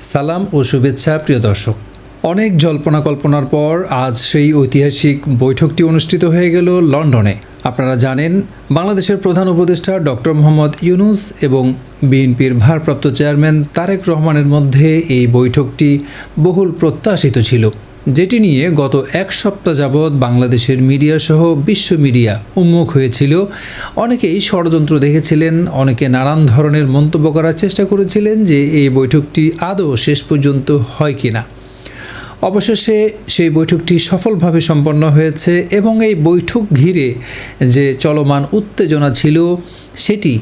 সালাম ও শুভেচ্ছা, প্রিয় দর্শক। অনেক জল্পনা কল্পনার পর আজ সেই ঐতিহাসিক বৈঠকটি অনুষ্ঠিত হয়ে গেল লন্ডনে। আপনারা জানেন, বাংলাদেশের প্রধান উপদেষ্টা ডক্টর মোহাম্মদ ইউনুস এবং বিএনপির ভারপ্রাপ্ত চেয়ারম্যান তারেক রহমানের মধ্যে এই বৈঠকটি বহুল প্রত্যাশিত ছিল। যেটি নিয়ে গত এক সপ্তাহ যাবৎ বাংলাদেশের মিডিয়া সহ বিশ্ব মিডিয়া উন্মুখ হয়েছিল। অনেকেই ষড়যন্ত্র দেখেছিলেন, অনেকে নানান ধরনের মন্তব্য করার চেষ্টা করেছিলেন যে এই বৈঠকটি আদৌ শেষ পর্যন্ত হয় কি না অবশেষে সেই বৈঠকটি সফলভাবে সম্পন্ন হয়েছে এবং এই বৈঠক ঘিরে যে চলমান উত্তেজনা ছিল, সেটি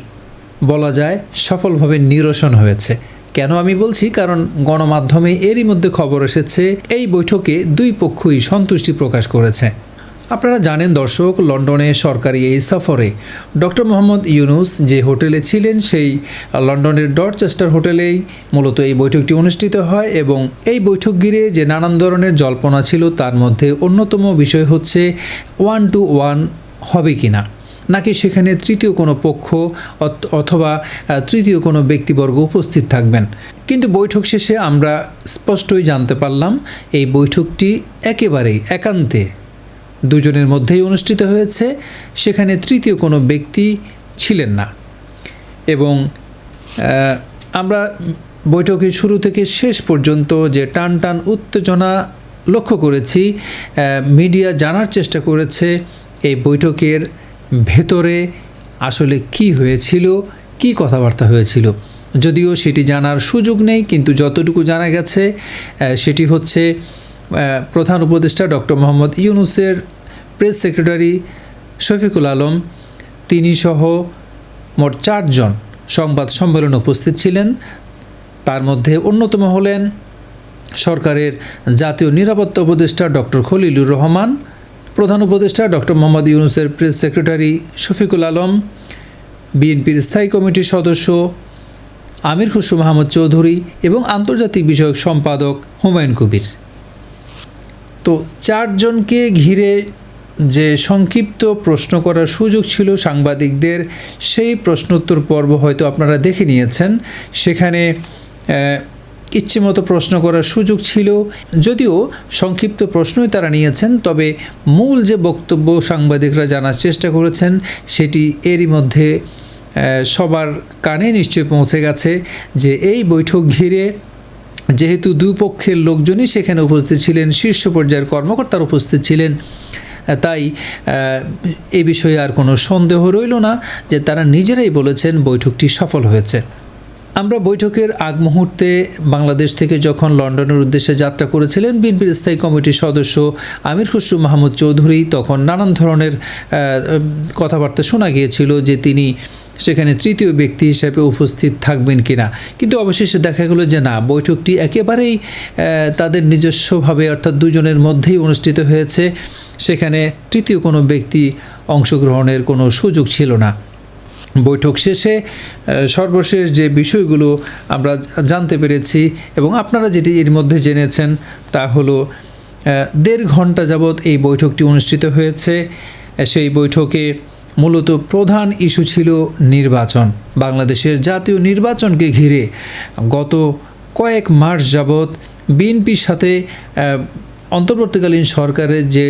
বলা যায় সফলভাবে নিরসন হয়েছে। কেন আমি বলছি? কারণ গণমাধ্যমে এরই মধ্যে খবর এসেছে, এই বৈঠকে দুই পক্ষই সন্তুষ্টি প্রকাশ করেছে। আপনারা জানেন দর্শক, লন্ডনে সরকারি এই সফরে ডক্টর মোহাম্মদ ইউনুস যে হোটেলে ছিলেন, সেই লন্ডনের ডরচেস্টার হোটেলেই মূলত এই বৈঠকটি অনুষ্ঠিত হয় এবং এই বৈঠক ঘিরে যে নানান ধরনের জল্পনা ছিল, তার মধ্যে অন্যতম বিষয় হচ্ছে ওয়ান টু ওয়ান হবে কি না নাকি সেখানে তৃতীয় কোনো পক্ষ অথ- অথবা তৃতীয় কোনো ব্যক্তিবর্গ উপস্থিত থাকবেন? কিন্তু বৈঠক শেষে আমরা স্পষ্টই জানতে পারলাম, এই বৈঠকটি একেবারেই একান্তে। দুজনের মধ্যেই অনুষ্ঠিত হয়েছে, সেখানে তৃতীয় কোনো ব্যক্তি ছিলেন না। এবং আমরা বৈঠকের শুরু থেকে শেষ পর্যন্ত যে টান টান উত্তেজনা লক্ষ্য করেছি মিডিয়া জানার চেষ্টা করেছে, এই বৈঠকের ভেতরে আসলে কি হয়েছিল, কি কথাবার্তা হয়েছিল। যদিও সেটি জানার সুযোগ নেই, কিন্তু যতটুকু জানা গেছে সেটি হচ্ছে প্রধান উপদেষ্টা ডক্টর মোহাম্মদ ইউনুসের প্রেস সেক্রেটারি শফিকুল আলম, তিনি সহ মোট চারজন সংবাদ সম্মেলনে উপস্থিত ছিলেন। তার মধ্যে অন্যতম হলেন সরকারের জাতীয় নিরাপত্তা উপদেষ্টা ডক্টর খলিলুর রহমান প্রধান উপদেষ্টা ডক্টর মোহাম্মদ ইউনুসের প্রেস সেক্রেটারি শফিকুল আলম, বিএনপির স্থায়ী কমিটির সদস্য আমির খুসরু মাহমুদ চৌধুরী এবং আন্তর্জাতিক বিষয়ক সম্পাদক হুমায়ুন কবির। তো চারজনকে ঘিরে যে সংক্ষিপ্ত প্রশ্ন করার সুযোগ ছিল সাংবাদিকদের, সেই প্রশ্নোত্তর পর্ব হয়তো আপনারা দেখে নিয়েছেন। সেখানে ইচ্ছেমতো প্রশ্ন করার সুযোগ ছিল। যদিও সংক্ষিপ্ত প্রশ্নই তারা নিয়েছেন, তবে মূল যে বক্তব্য সাংবাদিকরা জানার চেষ্টা করেছেন, সেটি এরই মধ্যে সবার কানে নিশ্চয়ই পৌঁছে গেছে যে এই বৈঠক ঘিরে যেহেতু দুই পক্ষের লোকজনই সেখানে উপস্থিত ছিলেন, শীর্ষ পর্যায়ের কর্মকর্তার উপস্থিত ছিলেন, তাই এ বিষয়ে আর কোনো সন্দেহ রইল না যে তারা নিজেরাই বলেছেন বৈঠকটি সফল হয়েছে। আমরা বৈঠকের আগ মুহূর্তে বাংলাদেশ থেকে যখন লন্ডনের উদ্দেশ্যে যাত্রা করেছিলেন বিএনপির স্থায়ী কমিটির সদস্য আমির খুসরু মাহমুদ চৌধুরী, তখন নানান ধরনের কথাবার্তা শোনা গিয়েছিল যে তিনি সেখানে তৃতীয় ব্যক্তি হিসেবে উপস্থিত থাকবেন কিনা। কিন্তু অবশেষে দেখা গেলো যে না, বৈঠকটি একেবারেই তাদের নিজস্বভাবে অর্থাৎ দুজনের মধ্যেই অনুষ্ঠিত হয়েছে। সেখানে তৃতীয় কোনো ব্যক্তি অংশগ্রহণের কোনো সুযোগ ছিল না। বৈঠক শেষে সর্বশেষ যে বিষয়গুলো আমরা জানতে পেরেছি এবং আপনারা যেটি এর মধ্যে জেনেছেন তা হলো দেড় ঘণ্টা যাবৎ এই বৈঠকটি অনুষ্ঠিত হয়েছে। সেই বৈঠকে মূলত প্রধান ইস্যু ছিল নির্বাচন। বাংলাদেশের জাতীয় নির্বাচনকে ঘিরে গত কয়েক মাস যাবৎ বিএনপির সাথে অন্তর্বর্তীকালীন সরকারের যে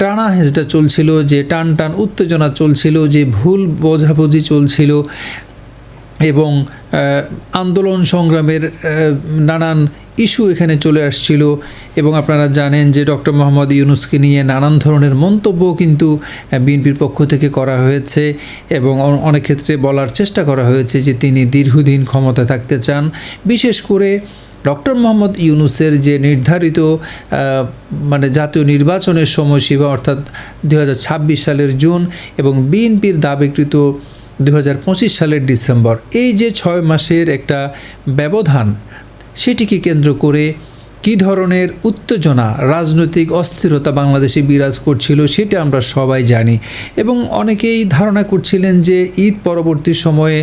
টানা হেঁচড়া চলছিল, যে টান টান উত্তেজনা চলছিল, যে ভুল বোঝাবুঝি চলছিল এবং আন্দোলন সংগ্রামের নানান ইস্যু এখানে চলে আসছিল এবং আপনারা জানেন যে ডক্টর মোহাম্মদ ইউনুসকে নিয়ে নানান ধরনের মন্তব্য কিন্তু বিএনপির পক্ষ থেকে করা হয়েছে এবং অনেক ক্ষেত্রে বলার চেষ্টা করা হয়েছে যে তিনি দীর্ঘদিন ক্ষমতা থাকতে চান। বিশেষ করে ডক্টর মোহাম্মদ ইউনুসের যে নির্ধারিত মানে জাতীয় নির্বাচনের সময়সীমা অর্থাৎ দু হাজার ছাব্বিশ সালের জুন এবং বিএনপির দাবিকৃত দু হাজার পঁচিশ সালের ডিসেম্বর, এই যে ছয় মাসের একটা ব্যবধান, সেটিকে কেন্দ্র করে কী ধরনের উত্তেজনা, রাজনৈতিক অস্থিরতা বাংলাদেশে বিরাজ করছিল সেটা আমরা সবাই জানি। এবং অনেকেই ধারণা করছিলেন যে ঈদ পরবর্তী সময়ে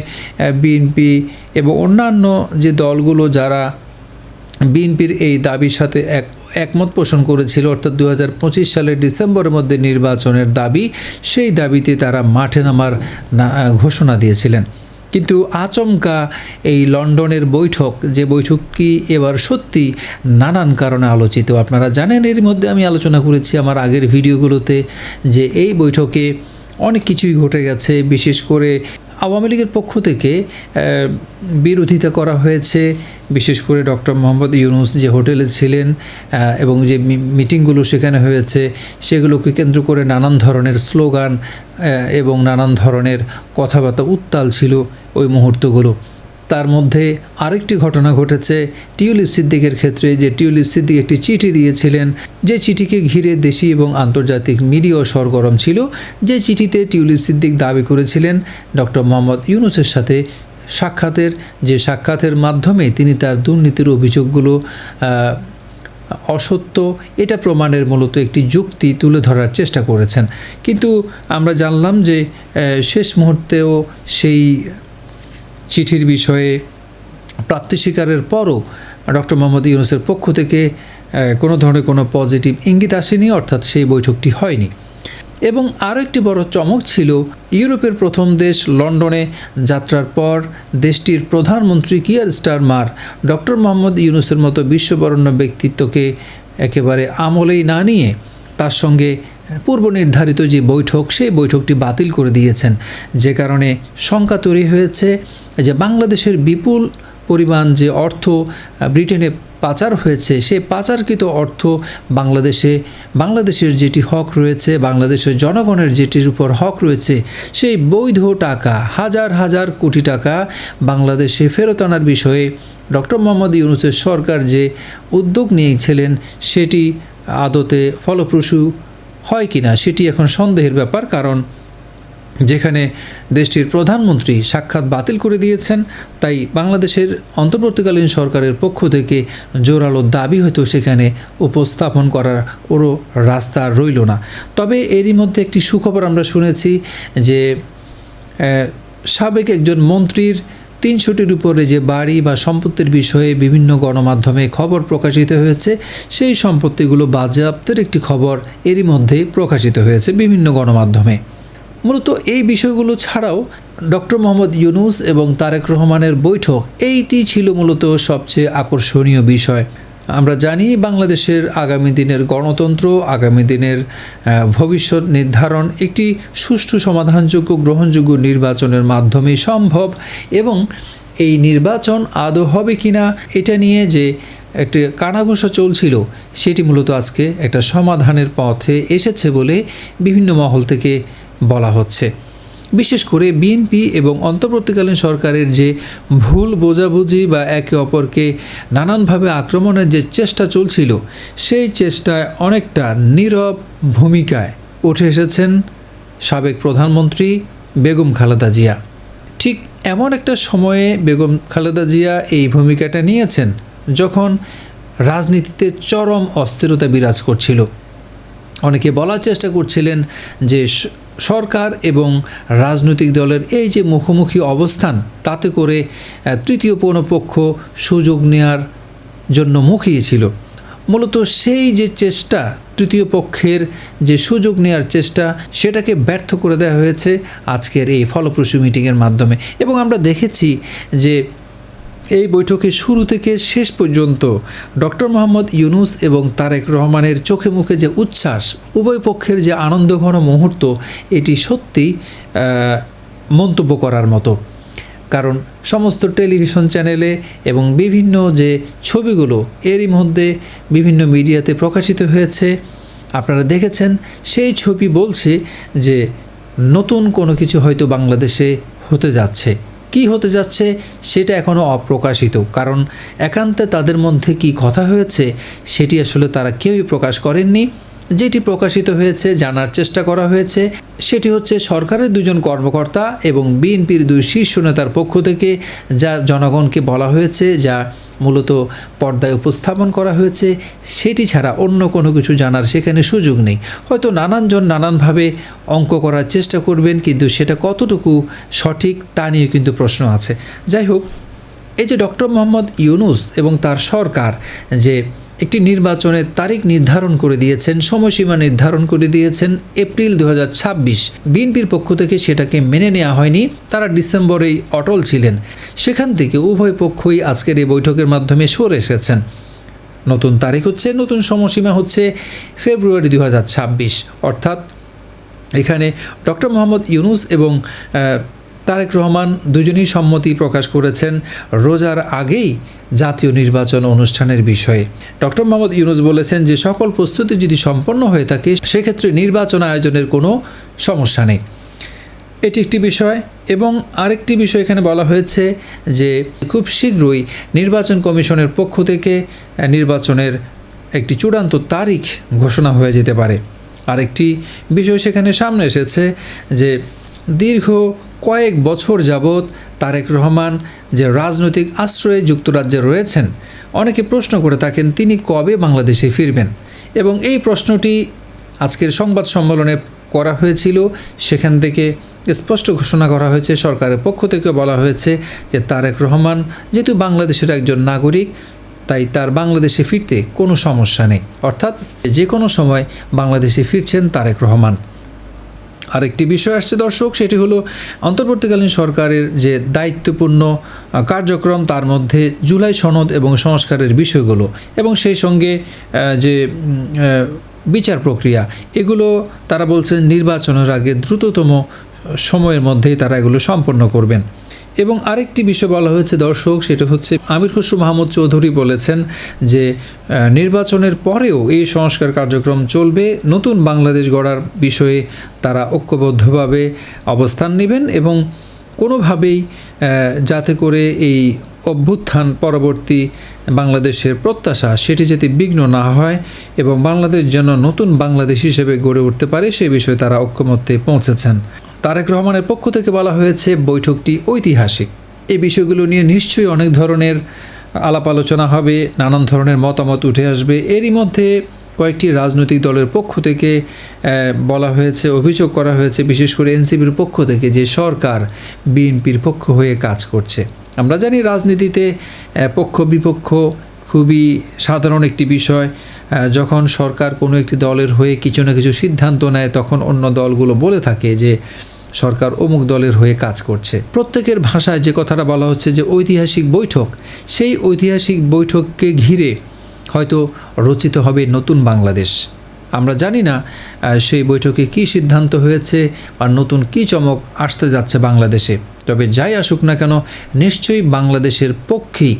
বিএনপি এবং অন্যান্য যে দলগুলো যারা বিএনপির এই দাবির সাথে এক, একমত পোষণ করেছিল, অর্থাৎ দু হাজার পঁচিশ সালের ডিসেম্বরের মধ্যে নির্বাচনের দাবি, সেই দাবিতে তারা মাঠে নামার ঘোষণা দিয়েছিলেন। কিন্তু আচমকা এই লন্ডনের বৈঠক, যে বৈঠকটি এবার সত্যি নানান কারণে আলোচিত? আপনারা জানেন, এর মধ্যে আমি আলোচনা করেছি আমার আগের ভিডিওগুলোতে যে এই বৈঠকে অনেক কিছুই ঘটে গেছে, বিশেষ করে আওয়ামী লীগের পক্ষ থেকে বিরোধিতা করা হয়েছে। বিশেষ করে ডক্টর মোহাম্মদ ইউনুস যে হোটেলে ছিলেন এবং যে মিটিংগুলো সেখানে হয়েছে, সেগুলোকে কেন্দ্র করে নানান ধরনের স্লোগান এবং নানান ধরনের কথাবার্তা উত্তাল ছিল ওই মুহূর্তগুলো। তার মধ্যে আরেকটি ঘটনা ঘটেছে। টিউলিপ সিদ্দিকের ক্ষেত্রে যে টিউলিপ সিদ্দিক একটি চিঠি দিয়েছিলেন, যে চিঠিকে ঘিরে দেশি এবং আন্তর্জাতিক মিডিয়াও সরগরম ছিল, যে চিঠিতে টিউলিপ সিদ্দিক দাবি করেছিলেন, ডক্টর মোহাম্মদ ইউনুসের সাথে সাক্ষাতের, যে সাক্ষাতের মাধ্যমে তিনি তার দুর্নীতির অভিযোগগুলো অসত্য, এটা প্রমাণের মূলত একটি যুক্তি তুলে ধরার চেষ্টা করেছেন। কিন্তু আমরা জানলাম যে শেষ মুহূর্তেও সেই চিঠির বিষয়ে প্রাপ্তি স্বীকারের পরও ডক্টর মোহাম্মদ ইউনুসের পক্ষ থেকে কোনো ধরনের কোনো পজিটিভ ইঙ্গিত আসেনি, অর্থাৎ সেই বৈঠকটি হয়নি। এবং আরও একটি বড় চমক ছিল, ইউরোপের প্রথম দেশ লন্ডনে যাত্রার পর দেশটির প্রধানমন্ত্রী কিয়ার স্টারমার ডক্টর মোহাম্মদ ইউনুসের মতো বিশ্ববরণ্য ব্যক্তিত্বকে একেবারে আমলেই না নিয়ে তার সঙ্গে পূর্ব নির্ধারিত যে বৈঠক, সেই বৈঠকটি বাতিল করে দিয়েছেন। যে কারণে শঙ্কা তৈরি হয়েছে যে বাংলাদেশের বিপুল পরিমাণ যে অর্থ ব্রিটেনে পাচার হয়েছে সেই পাচারকৃত অর্থ বাংলাদেশে, বাংলাদেশের যেটি হক রয়েছে, বাংলাদেশের জনগণের যেটির উপর হক রয়েছে, সেই বৈধ টাকা, হাজার হাজার কোটি টাকা বাংলাদেশে ফেরত আনার বিষয়ে ডক্টর মোহাম্মদ ইউনুসের সরকার যে উদ্যোগ নিয়েছিলেন, সেটি আদতে ফলপ্রসূ হয় কি না সেটি এখন সন্দেহের ব্যাপার, কারণ যেখানে দেশটির প্রধানমন্ত্রী সাক্ষাৎ বাতিল করে দিয়েছেন, তাই বাংলাদেশের অন্তর্বর্তীকালীন সরকারের পক্ষ থেকে জোরালো দাবি হয়তো সেখানে উপস্থাপন করার কোনো রাস্তা রইল না। তবে এরই মধ্যে একটি সুখবর আমরা শুনেছি যে সাবেক একজন মন্ত্রীর তিনশোটির উপরে যে বাড়ি বা সম্পত্তির বিষয়ে বিভিন্ন গণমাধ্যমে খবর প্রকাশিত হয়েছে, সেই সম্পত্তিগুলো বাজেয়াপ্তের একটি খবর এরই মধ্যে প্রকাশিত হয়েছে বিভিন্ন গণমাধ্যমে। মূলত এই বিষয়গুলো ছাড়াও ডক্টর মোহাম্মদ ইউনুস এবং তারেক রহমানের বৈঠক, এইটি ছিল মূলত সবচেয়ে আকর্ষণীয় বিষয়। আমরা জানি বাংলাদেশের আগামী দিনের গণতন্ত্র, আগামী দিনের ভবিষ্যৎ নির্ধারণ একটি সুষ্ঠু সমাধানযোগ্য, গ্রহণযোগ্য নির্বাচনের মাধ্যমে সম্ভব এবং এই নির্বাচন আদৌ হবে কি না এটা নিয়ে যে একটি কানাঘোষা চলছিল, সেটি মূলত আজকে একটা সমাধানের পথে এসেছে বলে বিভিন্ন মহল থেকে বলা হচ্ছে। বিশেষ করে বিএনপি এবং অন্তর্বর্তীকালীন সরকারের যে ভুল বোঝাবুঝি বা একে অপরকে নানানভাবে আক্রমণের যে চেষ্টা চলছিল, সেই চেষ্টায় অনেকটা নীরব ভূমিকায় উঠে এসেছেন সাবেক প্রধানমন্ত্রী বেগম খালেদা জিয়া। ঠিক এমন একটা সময়ে বেগম খালেদা জিয়া এই ভূমিকাটা নিয়েছেন যখন রাজনীতিতে চরম অস্থিরতা বিরাজ করছিল। অনেকে বলার চেষ্টা করছিলেন যে সরকার এবং রাজনৈতিক দলের এই যে মুখোমুখি অবস্থান, তাতে করে তৃতীয় কোনো পক্ষ সুযোগ নেয়ার জন্য মুখিয়েছিল মূলত সেই যে চেষ্টা, তৃতীয় পক্ষের যে সুযোগ নেওয়ার চেষ্টা, সেটাকে ব্যর্থ করে দেওয়া হয়েছে আজকের এই ফলপ্রসূ মিটিংয়ের মাধ্যমে। এবং আমরা দেখেছি যে এই বৈঠকে শুরু থেকে শেষ পর্যন্ত ডক্টর মোহাম্মদ ইউনুস এবং তারেক রহমানের চোখে মুখে যে উচ্ছ্বাস, উভয় পক্ষের যে আনন্দঘন মুহূর্ত, এটি সত্যি মন্তব্য করার মতো। কারণ সমস্ত টেলিভিশন চ্যানেলে এবং বিভিন্ন যে ছবিগুলো, এরই মধ্যে বিভিন্ন মিডিয়াতে প্রকাশিত হয়েছে। আপনারা দেখেছেন, সেই ছবি বলছে যে নতুন কোনো কিছু হয়তো বাংলাদেশে হতে যাচ্ছে। কি হতে যাচ্ছে সেটা এখনও অপ্রকাশিত। কারণ একান্তে তাদের মধ্যে কি কথা হয়েছে সেটি আসলে তারা কেউই প্রকাশ করেননি। যেটি প্রকাশিত হয়েছে, জানার চেষ্টা করা হয়েছে। সেটি হচ্ছে সরকারের দুজন কর্মকর্তা এবং বিএনপির দুই শীর্ষ নেতার পক্ষ থেকে, যা জনগণকে বলা হয়েছে, যা মূলত পর্দায় উপস্থাপন করা হয়েছে। সেটি ছাড়া অন্য কোনো কিছু জানার সেখানে সুযোগ নেই। হয়তো নানানজন নানানভাবে অঙ্ক করার চেষ্টা করবেন, কিন্তু সেটা কতটুকু সঠিক তা নিয়ে কিন্তু প্রশ্ন আছে। যাই হোক, এই যে ডক্টর মোহাম্মদ ইউনুস এবং তার সরকার, যে একটি নির্বাচনের তারিখ নির্ধারণ করে দিয়েছেন, সময়সীমা নির্ধারণ করে দিয়েছেন এপ্রিল দু বিএনপির পক্ষ থেকে সেটাকে মেনে নেওয়া হয়নি, তারা ডিসেম্বরেই অটল ছিলেন। সেখান থেকে উভয় পক্ষই আজকের এই বৈঠকের মাধ্যমে সরে এসেছেন। নতুন তারিখ হচ্ছে, নতুন সময়সীমা হচ্ছে ফেব্রুয়ারি দু হাজার ছাব্বিশ। অর্থাৎ এখানে ডক্টর মোহাম্মদ ইউনুস এবং তারেক রহমান দুজনেই সম্মতি প্রকাশ করেছেন, রোজার আগেই জাতীয় নির্বাচন অনুষ্ঠানের বিষয়ে। ডক্টর মোহাম্মদ ইউনুস বলেছেন যে সকল প্রস্তুতি যদি সম্পন্ন হয়ে থাকে, সেক্ষেত্রে নির্বাচন আয়োজনের কোনো সমস্যা নেই। এটি একটি বিষয় এবং আরেকটি বিষয় এখানে বলা হয়েছে যে খুব শীঘ্রই নির্বাচন কমিশনের পক্ষ থেকে নির্বাচনের একটি চূড়ান্ত তারিখ ঘোষণা হয়ে যেতে পারে। আরেকটি বিষয় সেখানে সামনে এসেছে যে দীর্ঘ কয়েক বছর যাবৎ তারেক রহমান যে রাজনৈতিক আশ্রয়ে যুক্তরাজ্যে রয়েছেন, অনেকে প্রশ্ন করে থাকেন তিনি কবে বাংলাদেশে ফিরবেন? এবং এই প্রশ্নটি আজকের সংবাদ সম্মেলনে করা হয়েছিল। সেখান থেকে স্পষ্ট ঘোষণা করা হয়েছে, সরকারের পক্ষ থেকে বলা হয়েছে যে তারেক রহমান যেহেতু বাংলাদেশের একজন নাগরিক, তাই তার বাংলাদেশে ফিরতে কোনো সমস্যা নেই। অর্থাৎ যে কোনো সময় বাংলাদেশে ফিরছেন তারেক রহমান। আরেকটি বিষয় আসছে, দর্শক, সেটি হলো অন্তর্বর্তীকালীন সরকারের যে দায়িত্বপূর্ণ কার্যক্রম, তার মধ্যে জুলাই সনদ এবং সংস্কারের বিষয়গুলো এবং সেই সঙ্গে যে বিচার প্রক্রিয়া, এগুলো তারা বলছেন নির্বাচনের আগে দ্রুততম সময়ের মধ্যেই তারা এগুলো সম্পন্ন করবেন। এবং আরেকটি বিষয় বলা হয়েছে, দর্শক, সেটা হচ্ছে আমির খসরু মাহমুদ চৌধুরী বলেছেন যে নির্বাচনের পরেও এই সংস্কার কার্যক্রম চলবে, নতুন বাংলাদেশ গড়ার বিষয়ে তারা ঐক্যবদ্ধভাবে অবস্থান নেবেন এবং কোনোভাবেই যাতে করে এই অভ্যুত্থান পরবর্তী বাংলাদেশের প্রত্যাশা সেটি যাতে বিঘ্ন না হয় এবং বাংলাদেশ যেন নতুন বাংলাদেশ হিসেবে গড়ে উঠতে পারে, সে বিষয়ে তারা ঐক্যমত্যে পৌঁছেছেন। তারেক রহমানের পক্ষ থেকে বলা হয়েছে, বৈঠকটি ঐতিহাসিক। এই বিষয়গুলো নিয়ে নিশ্চয়ই অনেক ধরনের আলাপ আলোচনা হবে, নানান ধরনের মতামত উঠে আসবে। এরই মধ্যে কয়েকটি রাজনৈতিক দলের পক্ষ থেকে বলা হয়েছে, অভিযোগ করা হয়েছে, বিশেষ করে এনসিপির পক্ষ থেকে যে সরকার বিএনপির পক্ষ হয়ে কাজ করছে। আমরা জানি রাজনীতিতে পক্ষ বিপক্ষ খুবই সাধারণ একটি বিষয় যখন সরকার কোনো একটি দলের হয়ে কিছু না কিছু সিদ্ধান্ত নেয়, তখন অন্য দলগুলো বলে থাকে যে, সরকার অমুক দলের হয়ে কাজ করছে। প্রত্যেকের ভাষায় যে কথাটা বলা হচ্ছে যে, ঐতিহাসিক বৈঠক, সেই ঐতিহাসিক বৈঠককে ঘিরে হয়তো রচিত হবে নতুন বাংলাদেশ। আমরা জানি না সেই বৈঠকে কী সিদ্ধান্ত হয়েছে বা নতুন কী চমক আসতে যাচ্ছে বাংলাদেশে। তবে যাই আসুক না কেন, নিশ্চয়ই বাংলাদেশের পক্ষেই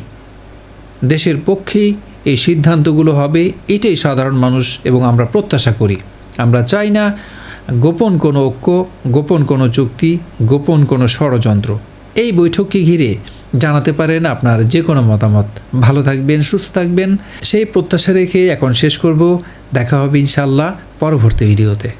দেশের পক্ষেই এই সিদ্ধান্তগুলো হবে, এটাই সাধারণ মানুষ এবং আমরা প্রত্যাশা করি। আমরা চাই না গোপন কোনো ঐক্য, গোপন কোনো চুক্তি, গোপন কোনো ষড়যন্ত্র। এই বৈঠককে ঘিরে জানাতে পারেন আপনার যে কোনো মতামত। ভালো থাকবেন, সুস্থ থাকবেন, সেই প্রত্যাশা রেখে এখন শেষ করব। দেখা হবে ইনশাল্লাহ পরবর্তী ভিডিওতে।